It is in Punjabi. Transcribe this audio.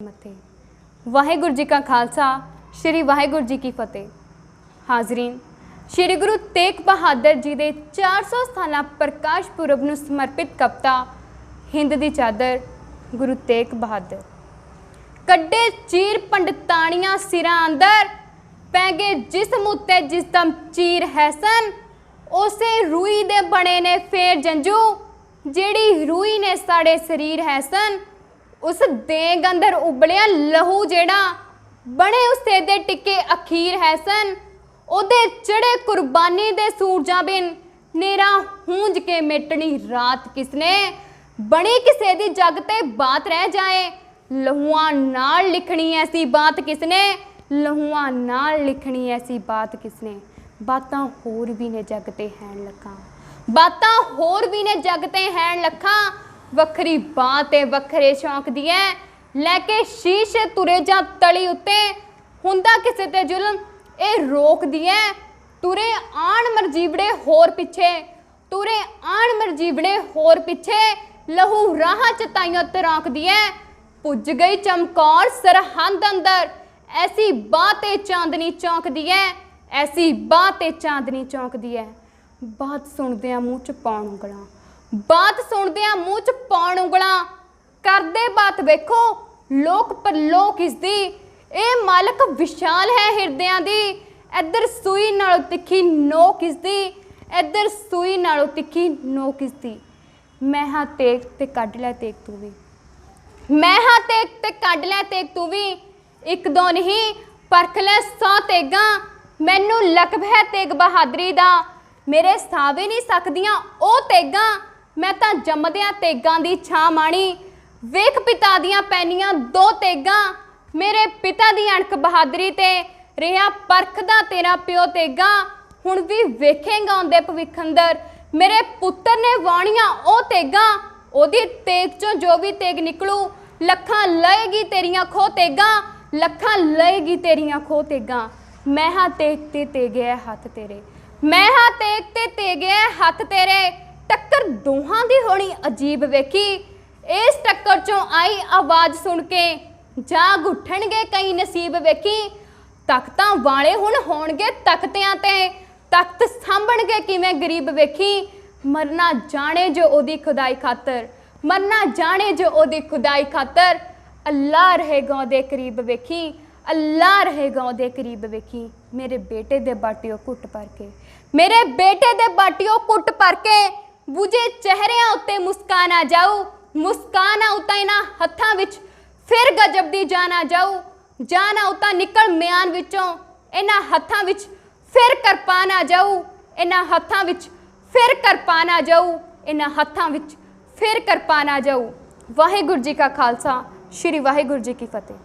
ਮੱਥੇ ਵਾਹਿਗੁਰੂ ਜੀ ਕਾ ਖਾਲਸਾ, ਸ੍ਰੀ ਵਾਹਿਗੁਰੂ ਜੀ ਕੀ ਫਤਿਹ। ਹਾਜ਼ਰੀਨ, ਸ੍ਰੀ ਗੁਰੂ ਤੇਗ ਬਹਾਦਰ ਜੀ ਦੇ 400 ਸਾਲਾ ਪ੍ਰਕਾਸ਼ ਪੁਰਬ ਨੂੰ ਸਮਰਪਿਤ ਕਵਿਤਾ, ਹਿੰਦ ਦੀ ਚਾਦਰ, ਗੁਰੂ ਤੇਗ ਬਹਾਦਰ। ਕੱਡੇ ਚੀਰ ਪੰਡਤਾਣੀਆਂ ਸਿਰਾਂ ਅੰਦਰ, ਪੈ ਗਏ ਜਿਸਮ ਉੱਤੇ ਜਿਸਦਮ ਚੀਰ ਹੈ ਸਨ, ਉਸੇ ਰੂਈ ਦੇ ਬਣੇ ਨੇ ਫੇਰ ਜੰਜੂ ਜਿਹੜੀ ਰੂਈ ਨੇ ਸਾਡੇ ਸਰੀਰ ਹੈ ਸਨ ਉਸ ਦੇਗ ਅੰਦਰ ਉਬਲਿਆ ਲਹੂ ਜਿਹੜਾ ਬਣੇ ਉਸੇ ਦੇ ਟਿੱਕੇ ਅਖੀਰ ਹੈ ਸਨ। ਉਹਦੇ ਚੜੇ ਕੁਰਬਾਨੀ ਦੇ ਸੂਰਜਾਂ ਬਿਨ ਨੇਰਾ ਹੂੰਜ ਕੇ ਮਿਟਣੀ ਰਾਤ ਕਿਸਨੇ? ਬਣੀ ਕਿਸੇ ਦੀ ਜਗ ਤੇ ਬਾਤ ਰਹਿ ਜਾਏ। ਲਹੂਆਂ ਨਾਲ ਲਿਖਣੀ ਐਸੀ ਬਾਤ ਕਿਸਨੇ? ਲਹੂਆਂ ਨਾਲ ਲਿਖਣੀ ਐਸੀ ਬਾਤ ਕਿਸਨੇ? ਬਾਤਾਂ ਹੋਰ ਵੀ ਨੇ ਜਗ ਤੇ ਹੈਣ ਲੱਖਾਂ। ਬਾਤਾਂ ਹੋਰ ਵੀ ਨੇ ਜਗ ਤੇ ਹੈਣ ਲੱਖਾਂ। ਵੱਖਰੀ ਬਾਤ ਤੇ ਵੱਖਰੇ ਸ਼ੌਂਕ ਦੀ ਐ। ਲੈ ਕੇ ਸ਼ੀਸ਼ ਤੁਰੇ ਜਾਂ ਤਲੀ ਉੱਤੇ, ਹੁੰਦਾ ਕਿਸੇ ਤੇ ਜ਼ੁਲਮ, ਇਹ ਰੋਕਦੀ ਐ। ਤੁਰੇ ਆਣ ਮਰਜੀਵੜੇ ਹੋਰ ਪਿੱਛੇ, ਤੁਰੇ ਆਣ ਮਰਜੀਵੜੇ ਹੋਰ ਪਿੱਛੇ, ਲਹੂ ਰਾਹਾਂ ਚਤਾਈਆਂ ਤਾਈਆਂ ਤਰਾਂਕਦੀ ਐ। ਪੁੱਜ ਗਈ ਚਮਕੌਰ ਸਰਹੰਦ ਅੰਦਰ, ਐਸੀ ਬਾਤ ਤੇ ਚਾਂਦਨੀ ਚੌਂਕਦੀ ਐ, ਐਸੀ ਬਾਤ ਤੇ ਚਾਂਦਨੀ ਚੌਂਕਦੀ ਐ। ਬਾਤ ਸੁਣਦਿਆਂ ਮੂੰਹ ਚ ਪਾਉਣ ਉਂਗਲਾਂ ਬਾਤ ਸੁਣਦਿਆਂ ਮੂੰਹ ਚ ਪਾਉਣ ਉਂਗਲਾਂ। ਕਰਦੇ ਬਾਤ ਵੇਖੋ, ਲੋਕ ਪਰਲੋਕ ਇਸ ਦੀ। ਇਹ ਮਾਲਕ ਵਿਸ਼ਾਲ ਹੈ ਹਿਰਦਿਆਂ ਦੀ। ਇੱਧਰ ਸੂਈ ਨਾਲੋਂ ਤਿੱਖੀ ਨੋਕ ਇਸ ਦੀ। ਇੱਧਰ ਸੂਈ ਨਾਲੋਂ ਤਿੱਖੀ ਨੋਕ ਇਸ ਦੀ। ਮੈਂ ਹਾਂ ਤੇਗ ਤੇ ਕੱਢ ਲੈ ਤੇਗ ਤੂੰ ਵੀ। ਮੈਂ ਹਾਂ ਤੇਗ ਤੇ ਕੱਢ ਲੈ ਤੇਗ ਤੂੰ ਵੀ। ਇੱਕ ਦੋ ਨਹੀਂ, ਪਰਖ ਲੈ ਸੌ ਤੇਗਾਂ। ਮੈਨੂੰ ਲਕਬ ਹੈ ਤੇਗ ਬਹਾਦਰੀ ਦਾ। ਮੇਰੇ ਸਾਵੇ ਨਹੀਂ ਸਕਦੀਆਂ ਉਹ ਤੇਗਾਂ। ਮੈਂ ਤਾਂ ਜੰਮਦਿਆਂ ਤੇਗਾਂ ਦੀ ਛਾਂ ਮਾਣੀ। ਵੇਖ ਪਿਤਾ ਦੀਆਂ ਪੈਨੀਆਂ ਦੋ ਤੇਗਾਂ। ਮੇਰੇ ਪਿਤਾ ਦੀ ਅਣਖ ਬਹਾਦਰੀ ਤੇ ਰਿਹਾ ਪਰਖਦਾ ਤੇਰਾ ਪਿਓ ਤੇਗਾਂ। ਹੁਣ ਵੀ ਵੇਖੇਗਾ ਆਉਂਦੇ ਭਵਿੱਖ ਅੰਦਰ। ਮੇਰੇ ਪੁੱਤਰ ਨੇ ਵਾਣੀਆਂ ਉਹ ਤੇਗਾਂ। ਉਹਦੀ ਤੇਗ ਚੋਂ ਜੋ ਵੀ ਤੇਗ ਨਿਕਲੂ, ਲੱਖਾਂ ਲਏਗੀ ਤੇਰੀਆਂ ਖੋ ਤੇਗਾਂ। ਲੱਖਾਂ ਲਏਗੀ ਤੇਰੀਆਂ ਖੋ ਤੇਗਾਂ। ਮੈਂ ਹਾਂ ਤੇਗ ਤੇ ਤੇਗਿਆ ਹੱਥ ਤੇਰੇ। ਮੈਂ ਹਾਂ ਤੇਗ ਤੇ ਤੇਗਿਆ ਹੱਥ ਤੇਰੇ। ਟੱਕਰ ਦੋਹਾਂ ਦੀ ਹੋਣੀ ਅਜੀਬ ਵੇਖੀ, ਇਸ ਟੱਕਰ ਚੋਂ ਆਈ ਆਵਾਜ਼ ਸੁਣ ਕੇ, ਜਾਗ ਉੱਠਣਗੇ ਕਈ ਨਸੀਬ ਵੇਖੀ, ਤਖਤਾਂ ਵਾਲੇ ਹੁਣ ਹੋਣਗੇ ਤਖਤਿਆਂ ਤੇ, ਤਖਤ ਸਾਂਭਣਗੇ ਕਿਵੇਂ ਗਰੀਬ ਵੇਖੀ, ਮਰਨਾ ਜਾਣੇ ਜੋ ਉਹਦੀ ਖੁਦਾਈ ਖਾਤਰ, ਮਰਨਾ ਜਾਣੇ ਜੋ ਉਹਦੀ ਖੁਦਾਈ ਖਾਤਰ, ਅੱਲਾ ਰਹੇਗਾ ਉਹਦੇ ਕਰੀਬ ਵੇਖੀ, ਅੱਲਾ ਰਹੇਗਾ ਉਹਦੇ ਕਰੀਬ ਵੇਖੀ, ਮੇਰੇ ਬੇਟੇ ਦੇ ਬਾਟਿਓ ਕੁੱਟ ਪਰ ਕੇ, ਮੇਰੇ ਬੇਟੇ ਦੇ ਬਾਟਿਓ ਕੁੱਟ ਪਰ ਕੇ ਬੁਝੇ ਚਿਹਰਿਆਂ ਉੱਤੇ ਮੁਸਕਾਨ ਆ ਜਾਊ। ਮੁਸਕਾਨ ਆ ਉਤਾ ਇਹਨਾਂ ਹੱਥਾਂ ਵਿੱਚ, ਫਿਰ ਗਜਬ ਦੀ ਜਾਨ ਆ ਜਾਊ। ਜਾਨ ਆ ਉਤਾ ਨਿਕਲ ਮਿਆਨ ਵਿੱਚੋਂ, ਇਹਨਾਂ ਹੱਥਾਂ ਵਿੱਚ ਫਿਰ ਕਿਰਪਾਨ ਆ ਜਾਊ। ਇਹਨਾਂ ਹੱਥਾਂ ਵਿੱਚ ਫਿਰ ਕਿਰਪਾਨ ਆ ਜਾਊ। ਇਹਨਾਂ ਹੱਥਾਂ ਵਿੱਚ ਫਿਰ ਕਿਰਪਾਨ ਆ ਜਾਊ। ਵਾਹਿਗੁਰੂ ਜੀ ਕਾ ਖਾਲਸਾ, ਸ੍ਰੀ ਵਾਹਿਗੁਰੂ ਜੀ ਕੀ ਫਤਿਹ।